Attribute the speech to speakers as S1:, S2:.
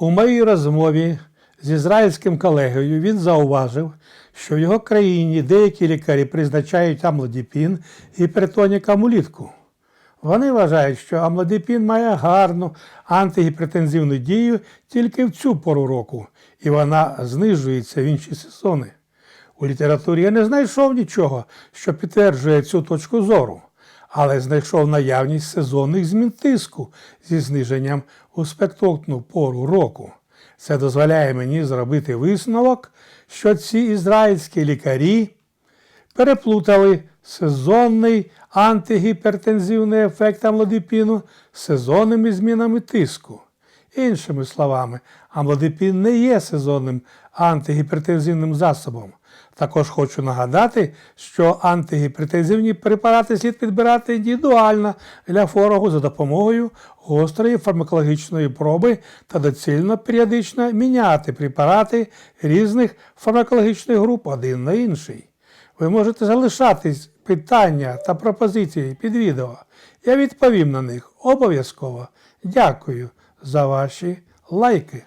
S1: У моїй розмові з ізраїльським колегою він зауважив, що в його країні деякі лікарі призначають амлодіпін і перитонікам улітку. Вони вважають, що амлодипін має гарну антигіпертензивну дію тільки в цю пору року, і вона знижується в інші сезони. У літературі я не знайшов нічого, що підтверджує цю точку зору, але знайшов наявність сезонних змін тиску зі зниженням у спектотну пору року. Це дозволяє мені зробити висновок, що ці ізраїльські лікарі переплутали сезонний антигіпертензивний ефект амлодипіну з сезонними змінами тиску. Іншими словами, амлодипін не є сезонним антигіпертензивним засобом. Також хочу нагадати, що антигіпертензивні препарати слід підбирати індивідуально для хворого за допомогою гострої фармакологічної проби та доцільно періодично міняти препарати різних фармакологічних груп один на інший. Ви можете залишати питання та пропозиції під відео. Я відповім на них обов'язково. Дякую за ваші лайки.